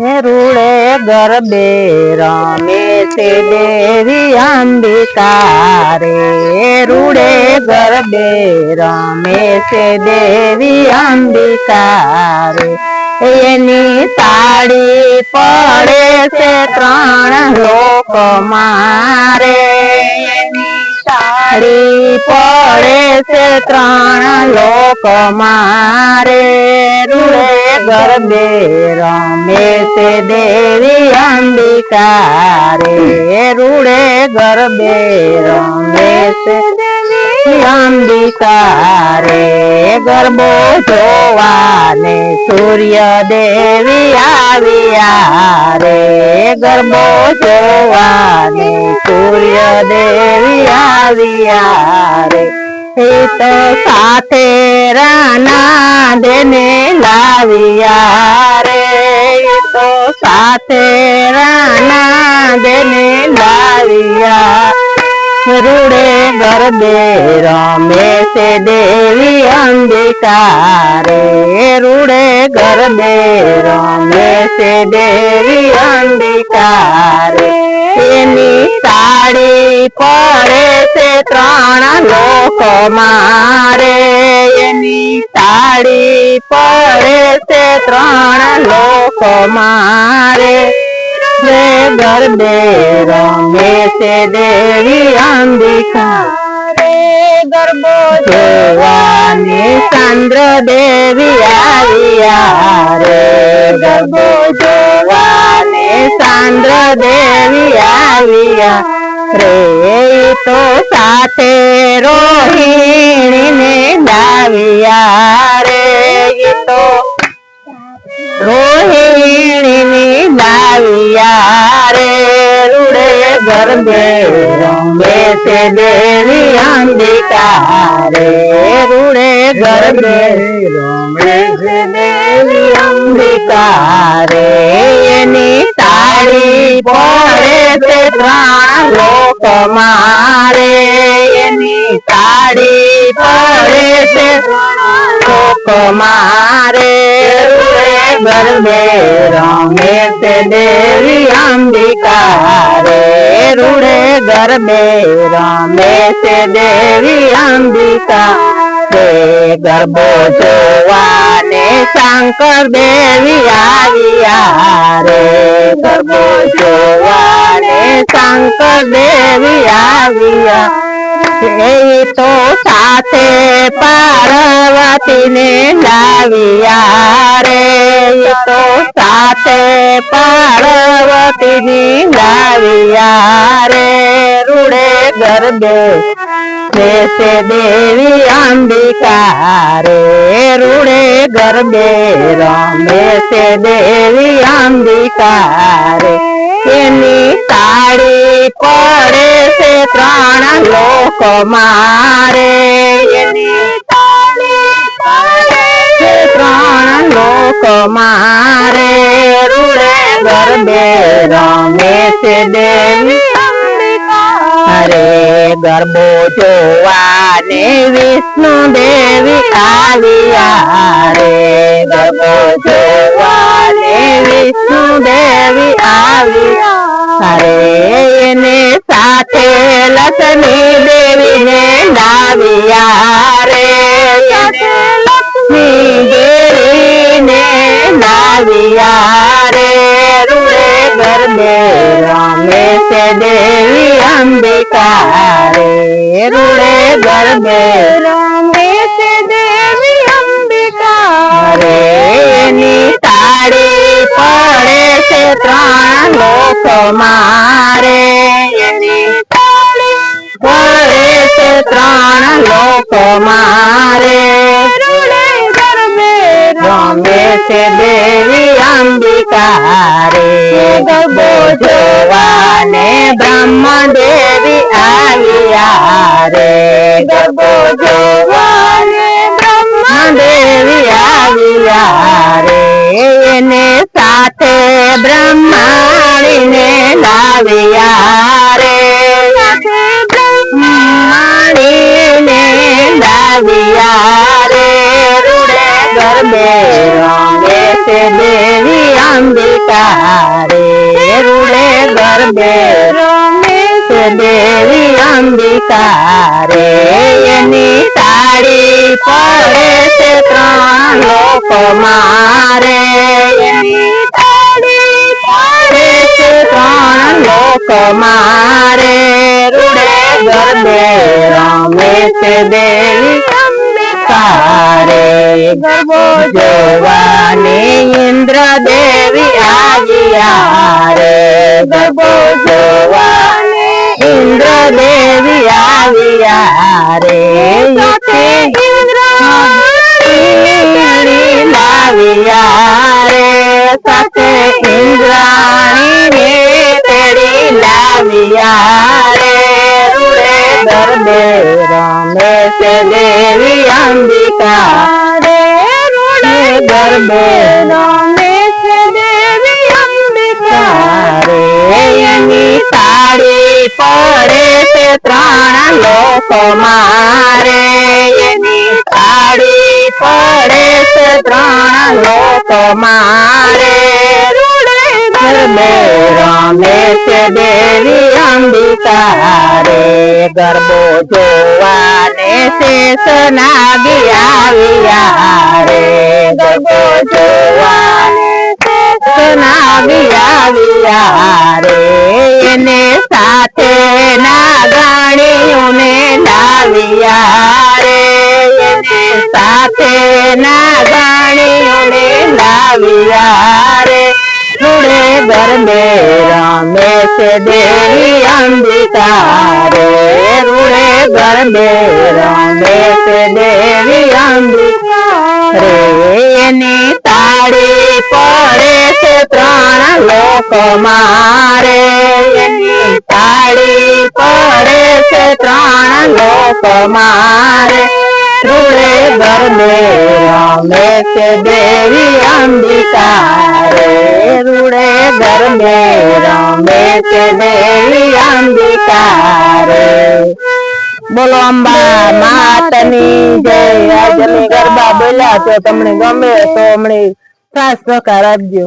રૂડે ગરબે રમે છે દેવી અંબિકા રે રૂડે ગરબે રમે છે દેવી અંબિકા રે એની સાડી પડે છે ત્રણ લોક મારે. એની સાડી પડે છે ત્રણ લોક મારે. રૂડે ગરબે રમે છે દેવી અંબિકા રે રૂડે ગરબે રમે છે દેવી અંબિકા રે ગરબો જોવાને સૂર્ય દેવી આવ્યા રે ગરબો જોવાને સૂર્ય દેવી આવ્યા રે એ તો સાથે રાના દેને લાવ્યા રે એ તો સાથે રાના દેને લાવ્યા રૂડે ગરબે રમે છે દેવી અંબિકા રે રૂડે ગરબે રમે છે દેવી અંબિકા રે એની સાડી પડે છે ત્રણ લોક મારે. એની સાડી પડે છે ત્રણ લોકો મારે. રે ગરબે રમે છે દેવી અંબિકા રે ગરબો જોવાની ચંદ્ર દેવી આવ્યા રે ગરબો જોવાની ચંદ્ર દેવી આવ્યા રે ઈ તો સાથે રોહિણીને લાવ્યા રે ઈ તો રોહિણીની લાવ્યા રે રૂડે ગરબે રમે છે દેવી અંબિકા રે રૂડે ગરબે રમે છે દેવી અંબિકા રે એની તાળી પડે છે ત્રણ લોક મારે. એની તાળી પડે છે લોક મારે ગરબે રમે છે દેવી અંબિકા રે રૂડે ગરબે રમે છે દેવી અંબિકા રે ગરબો જોવાને શંકર દેવી આવ્યા રે ગરબો જોવાને શંકર દેવી આવ્યા. તો સાથે પાર્વતીને લાવ્યા રે. તો સાથે પાર્વતીની લાવ્યા રે. રૂડે ગરબે બેસે દેવી અંબિકા રે. રૂડે ગરબે રમે છે દેવી અંબિકા રે. એની સાડી પડે છે ત્રણ લોક મારે એની સાડી પડે છે ત્રણ લોક મારે રૂડે ગરબે રમે છે દેવી અરે ગરબો જોવાને વિષ્ણુ દેવી આવ્યા રે ગરબો જોવાને વિષ્ણુ દેવી આવ્યા અરે લાવ્યા રે घर ગરબે રમે છે દેવી અંબિકા રે રૂડે ગરબે રમે છે દેવી અંબિકા રે એની સાડી પડે છે ત્રણ લોક મારે. એની સાડી પડે છે ત્રણ લોક મારે. રૂડે ગરબે રમે છે દેવી અંબિકા રે ગરબો જોવાને બ્રહ્મ દેવી આવ્યા રે ગરબો જોવાને બ્રહ્મ દેવી આવ્યા રે એને સાથે બ્રહ્માણીને લાવ્યા રે બ્રહ્માણીને લાવ્યા રે રૂડે ગરબે રમે છે દેવી અંબિકા રે રૂડે ગરબે રમે છે દેવી અંબિકા રે એની તાળી પડે છે ત્રણ લોકો મારે એની તાળી પડે છે ત્રણ લોકો મારે રૂડે ગરબે રમે છે દેવી ગરબો જોવાની ઇન્દ્ર દેવી આવ્યા રે ગરબો જોવાની ઇન્દ્ર દેવી આવ્યા રે રમે देवी દેવી रे અંબિકા રે એની તાળી પડે છે ત્રણ લોકો મારે એની તાળી પડે છે ત્રણ લોકો મારે રૂડે ગરબે રમે છે દેવી અંબિકા રે ગરબો જોવાને શેષ નાગી આવ્યા રે ગરબો જોવાને શેષ નાગી આવ્યા રે એને સાથે નાગણીઓને લાવ્યા રે એને સાથે નાગણીઓને લાવ્યા રે રૂડે ગરબે રમે છે દેવી અંબિકા રે ગરબે પડે છે ત્રણ લોકો મારે તાળી પડે છે ત્રણ લોકો મારે રૂડે ગરબે રમે છે દેવી અંબિકા રે રૂડે ગરબે રમે છે દેવી અંબિકા બોલો અંબા, માતાની જય આજે ગરબા બોલ્યા તો તમને ગમે તો અમને ખાસ પ્રકાર આપજો.